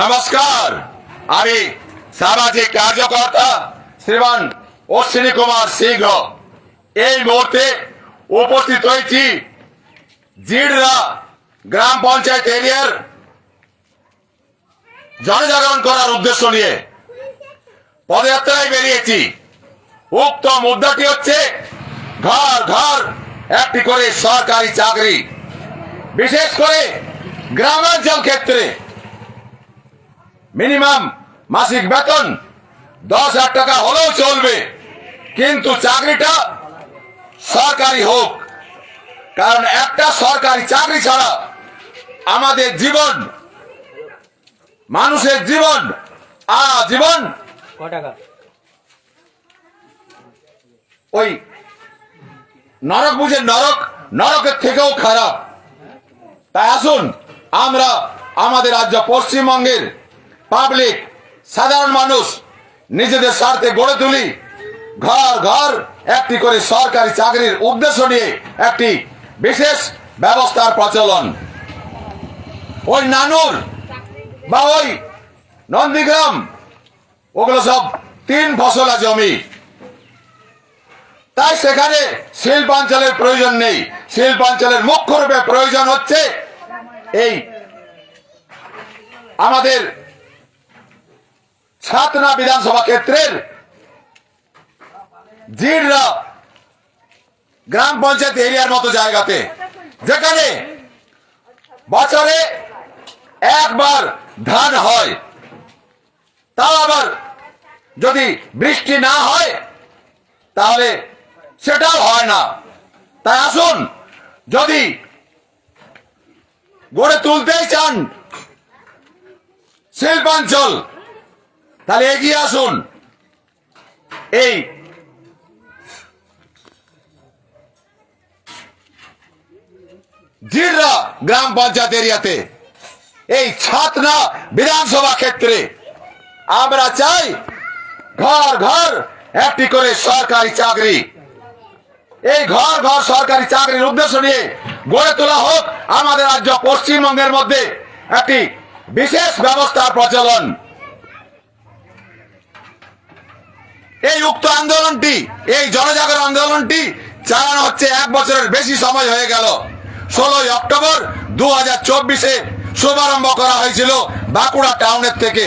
নমস্কার। আমি সামাজিক কার্যকর্তা শ্রীমান অশ্বিনী কুমার সিংহ, এই মুহূর্তে উপস্থিত হয়েছি জিড়রা গ্রাম পঞ্চায়েত এরিয়ার জনজাগরণ করার উদ্দেশ্য নিয়ে পদযাত্রায় বেরিয়েছি। উক্ত মুদ্রাটি হচ্ছে ঘর ঘর, একটি করে সরকারি চাকরি, বিশেষ করে গ্রামাঞ্চল ক্ষেত্রে। মিনিমাম মাসিক বেতন দশ হাজার টাকা হলেও চলবে। কিন্তু চাকরিটা সরকারি হোক। কারণ একটা সরকারি চাকরি ছাড়া আমাদের জীবন মানুষের জীবন আজীবন ওই নরক বুঝে নরক নরকের থেকেও খারাপ। তাই আসুন আমরা আমাদের রাজ্য পশ্চিমবঙ্গের পাবলিক সাধারণ মানুষ, নিজেদের স্বার্থে গড়ে তুলি। ঘর ঘর, একটি করে সরকারি চাকরির উদ্দেশ্য নিয়ে একটি বিশেষ ব্যবস্থার প্রচলন। ওই নানুর বা ওই নন্দীগ্রাম, ওগুলো সব তিন ফসলা জমি। তাই সেখানে শিল্পাঞ্চলের প্রয়োজন নেই। শিল্পাঞ্চলের মুখ্য রূপে প্রয়োজন হচ্ছে এই আমাদের ছাতনা বিধানসভা ক্ষেত্রের জিড়রা গ্রাম পঞ্চায়েত এরিয়ার মতো জায়গাতে, যেখানে বছরে একবার ধান হয়, তাও আবার যদি বৃষ্টি না হয়, তাহলে সেটাও হয় না। তাই আসুন, যদি গড়ে তুলতেই চান শিল্পাঞ্চল তাহলে এগিয়ে আসুন। এই। জিররা গ্রাম পঞ্চায়েত এরিয়াতে। এই ছাতনা বিধানসভা ক্ষেত্রে আমরা চাই ঘর ঘর একটি করে সরকারি চাকরি। এই ঘর ঘর সরকারি চাকরির উদ্দেশ্য নিয়ে গড়ে তোলা হোক আমাদের রাজ্য পশ্চিমবঙ্গের মধ্যে একটি বিশেষ ব্যবস্থার প্রচলন। এই উক্ত আন্দোলনটি, এই জনজাগরণ আন্দোলনটি চালানো হচ্ছে এক বছরের বেশি সময় হয়ে গেল। ষোলোই অক্টোবর দু হাজার চব্বিশে শুভারম্ভ করা হয়েছিল বাঁকুড়া টাউনের থেকে।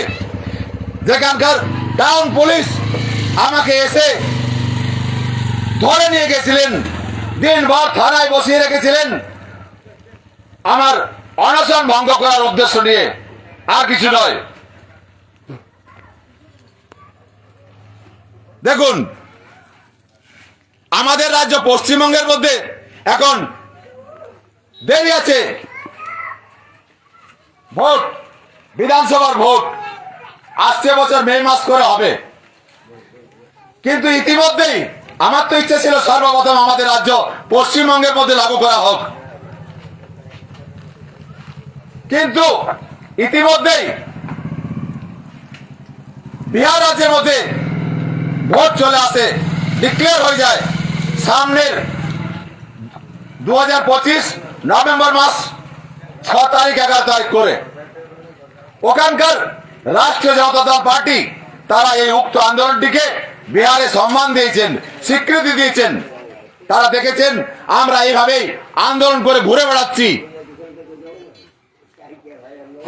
যেখানকার টাউন পুলিশ আমাকে এসে ধরে নিয়ে গেছিলেন। দিনভর থানায় বসিয়ে রেখেছিলেন। আমার অনশন ভঙ্গ করার উদ্দেশ্য নিয়ে। আর কিছু নয়। দেখুন, আমাদের রাজ্য পশ্চিমবঙ্গের মধ্যে এখন দেরি আছে। ভোট, বিধানসভার ভোট, আসছে বছর মে মাস করে হবে। কিন্তু ইতিমধ্যেই, আমার তো ইচ্ছে ছিল সর্বপ্রথম আমাদের রাজ্য পশ্চিমবঙ্গের মধ্যে লাগু করা হোক। কিন্তু ইতিমধ্যেই বিহার রাজ্যের মধ্যে ভোট চলে আসে ডিক্লেয়ার হয়ে যায়। সামনের দু হাজার পঁচিশ নভেম্বর মাস, ছ তারিখ এগারো তারিখ করে। ওখানকার রাষ্ট্রীয় জনতা দল পার্টি, তারা এই উক্ত আন্দোলনটিকে বিহারে সম্মান দিয়েছেন, স্বীকৃতি দিয়েছেন। তারা দেখেছেন, আমরা এইভাবেই আন্দোলন করে ঘুরে বেড়াচ্ছি।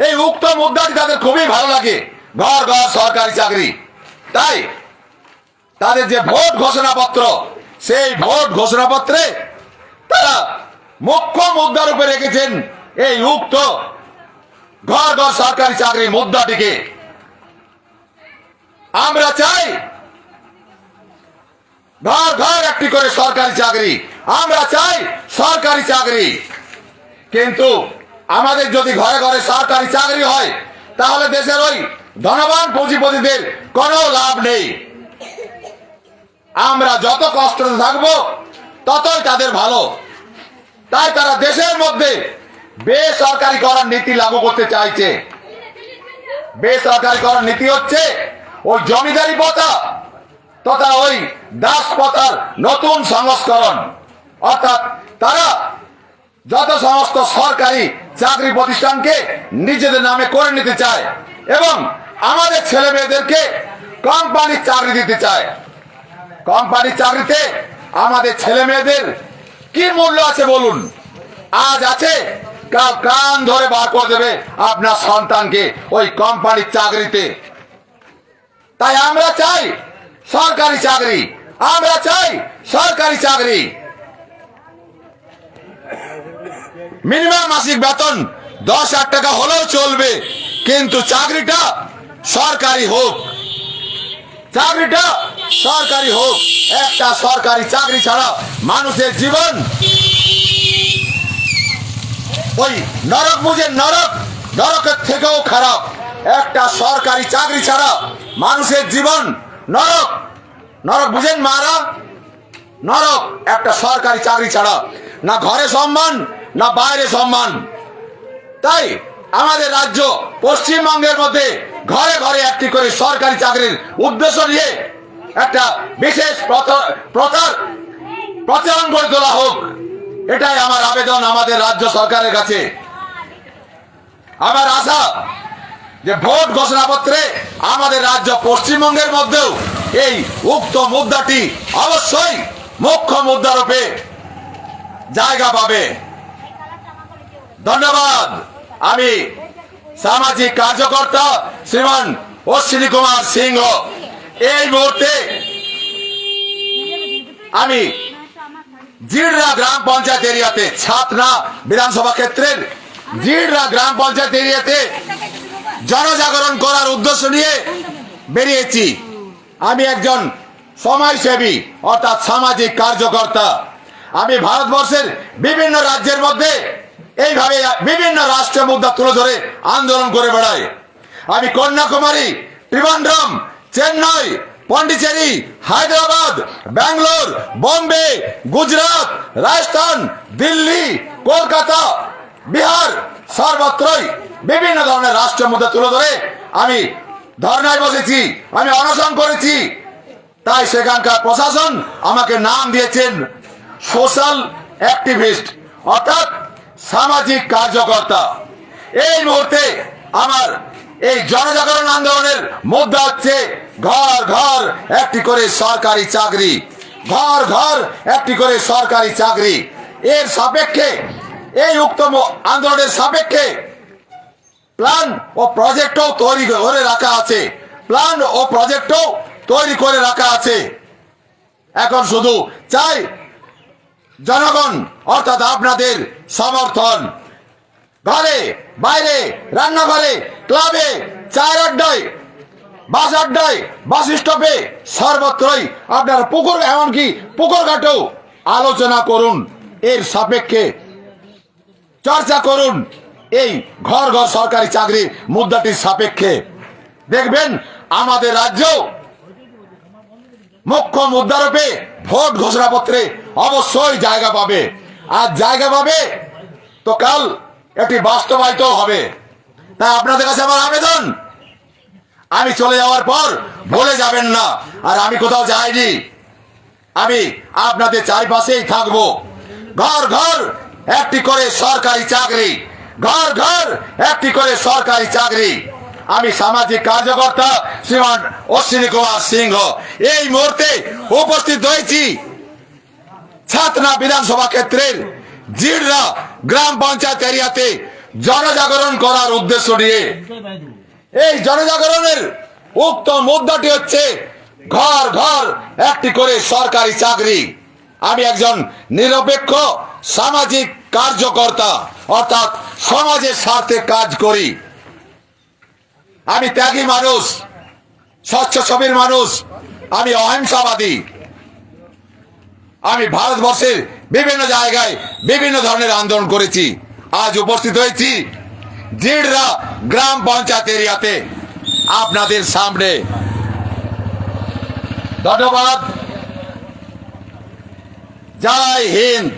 এই উক্ত মুদ্রাটি তাদের খুবই ভালো লাগে। ঘর ঘর, সরকারি চাকরি। তাই তাদের যে ভোট ঘোষণাপত্র, সেই ভোট ঘোষণাপত্রে তারা মুখ্য মুদ্রার উপরে রেখেছেন এই উক্ত ঘর ঘর সরকারি চাকরি মুদ্রাটিকে। আমরা চাই ঘর ঘর একটি করে সরকারি চাকরি। আমরা চাই সরকারি চাকরি। কিন্তু আমাদের যদি ঘরে ঘরে সরকারি চাকরি হয়, তাহলে দেশের ওই ধনবান পুঁজিপতিদের কোনো লাভ নেই। আমরা যত কষ্টে থাকব, ততই তাদের ভালো। তাই তারা দেশের মধ্যে বেসরকারি করার নীতি লাগু করতে চাইছে। বেসরকারি করার নীতি হচ্ছে ওই জমিদারি প্রথা তথা ওই দাস প্রথার নতুন সংস্করণ। অর্থাৎ তারা যত সমস্ত সরকারি চাকরি প্রতিষ্ঠানকে নিজেদের নামে করে নিতে চায় এবং আমাদের ছেলে মেয়েদেরকে কোম্পানির চাকরি দিতে চায়। কোম্পানির চাকরিতে আমাদের ছেলে মেয়েদের কি মূল্য আছে বলুন? আজ আছে কান ধরে বার করে দেবে আপনার সন্তানকে ওই কোম্পানির চাকরিতে। তাই আমরা চাই সরকারি চাকরি, আমরা চাই সরকারি চাকরি। মিনিমাম মাসিক বেতন দশ হাজার টাকা হলেও চলবে, কিন্তু চাকরিটা সরকারি হোক। চাকরিটা সরকারি হোক, একটা সরকারি চাকরি ছাড়া মানুষের জীবন ওই নরক বুঝে নরক। নরকের থেকেও খারাপ। একটা সরকারি চাকরি ছাড়া মানুষের জীবন নরক। নরক বুঝেন মারা? নরক, একটা সরকারি চাকরি ছাড়া। না ঘরে সম্মান, না বাইরে সম্মান। তাই আমাদের রাজ্য পশ্চিমবঙ্গের মধ্যে ঘরে ঘরে একটি করে সরকারি চাকরির উদ্দেশ্য নিয়ে একটা বিশেষ প্রথার প্রচলন করে তোলা হোক। এটাই আমার আবেদন আমাদের রাজ্য সরকারের কাছে। আমার আশা যে ভোট ঘোষণাপত্রে আমাদের রাজ্য পশ্চিমবঙ্গের মধ্যেও এই উক্ত মুদ্রাটি অবশ্যই মুখ্য মুদ্রারূপে জায়গা পাবে। ধন্যবাদ। আমি সামাজিক কার্যকর্তা শ্রীমান অশ্বিনী কুমার সিংহ। এই মুহূর্তে আমি জিড়রা গ্রাম পঞ্চায়েত এরিয়াতে ছাতনা বিধানসভা ক্ষেত্রের জিড়রা গ্রাম পঞ্চায়েত এরিয়াতে জনজাগরণ করার উদ্দেশ্য নিয়ে বেরিয়েছি। আমি একজন সমাজসেবী, অর্থাৎ সামাজিক কার্যকর্তা। আমি ভারতবর্ষের বিভিন্ন রাজ্যের মধ্যে এইভাবে বিভিন্ন রাষ্ট্র মুদ্রা তুলে ধরে আন্দোলন করে বেড়াই। আমি কন্যাকুমারী ত্রিবান্ড্রম চেন্নাই, পন্ডিচেরি, হায়দ্রাবাদ, ব্যাঙ্গালোর, বোম্বে, গুজরাট, রাজস্থান, দিল্লি, কলকাতা, বিহার সর্বত্রই বিভিন্ন ধরনের রাষ্ট্রের মধ্যে তুলে ধরে আমি ধর্নায় বসেছি, আমি অনশন করেছি। তাই সেখানকার প্রশাসন আমাকে নাম দিয়েছেন সোশ্যাল অ্যাক্টিভিস্ট, অর্থাৎ সামাজিক কার্যকর্তা। এই মুহূর্তে আমার এই জনজাগরণ আন্দোলনের মুদ্রা হচ্ছে ঘর ঘর একটি করে সরকারি চাকরি। ঘর ঘর একটি করে সরকারি চাকরি। এর সাপেক্ষে, এই উক্ত আন্দোলনের সাপেক্ষে প্ল্যান ও প্রজেক্টও তৈরি করে রাখা আছে। প্ল্যান ও প্রজেক্টও তৈরি করে রাখা আছে। এখন শুধু চাই জনগণ, অর্থাৎ আপনাদের সমর্থন। ঘরে, বাইরে, রান্নাঘরে ক্লাবে চায়ের আড্ডায়, বাস আড্ডায়, বাস স্টপে সর্বত্রই আপনার পুকুর, এমনকি পুকুর ঘাটেও আলোচনা করুন, এর সাপেক্ষে চর্চা করুন, এই ঘর ঘর সরকারি চাকরি মুদ্রাটির সাপেক্ষে। দেখবেন আমাদের রাজ্য মুখ্য মুদ্রারূপে ভোট ঘোষণাপত্রে অবশ্যই জায়গা পাবে। আর জায়গা পাবে তো কাল এটি বাস্তবায়িত হবে। তাই আপনাদের কাছে আমার আবেদন? আমি চলে যাওয়ার পর বলে যাবেন না, আর আমি কোথাও যাইনি। আমি আপনাদের চারিপাশেই থাকব। ঘর ঘর, একটি করে সরকারি চাকরি। ঘর ঘর, একটি করে সরকারি চাকরি। আমি সামাজিক কার্যকর্তা শ্রীমান অশ্বিনী কুমার সিংহ। এই মুহূর্তে উপস্থিত হয়েছি ছাতনা বিধানসভা ক্ষেত্রের জিড়রা গ্রাম পঞ্চায়েত এরিয়াতে জনজাগরণ করার উদ্দেশ্য নিয়ে। এই জনজাগরণের উক্ত মুদ্রাটি হচ্ছে ঘর ঘর একটি করে সরকারি চাকরি। আমি একজন নিরপেক্ষ সামাজিক কার্যকর্তা, অর্থাৎ সমাজের স্বার্থে কাজ করি। আমি ত্যাগী মানুষ, স্বচ্ছ ছবির মানুষ, আমি অহিংসাবাদী। আমি ভারতবর্ষের বিভিন্ন জায়গায় বিভিন্ন ধরনের আন্দোলন করেছি। আজ উপস্থিত হয়েছি জিড়রা গ্রাম পঞ্চায়েত এরিয়াতে আপনাদের সামনে। ধন্যবাদ। জয় হিন্দ।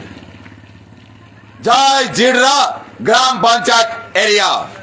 জয় জিড়রা গ্রাম পঞ্চায়েত এরিয়া।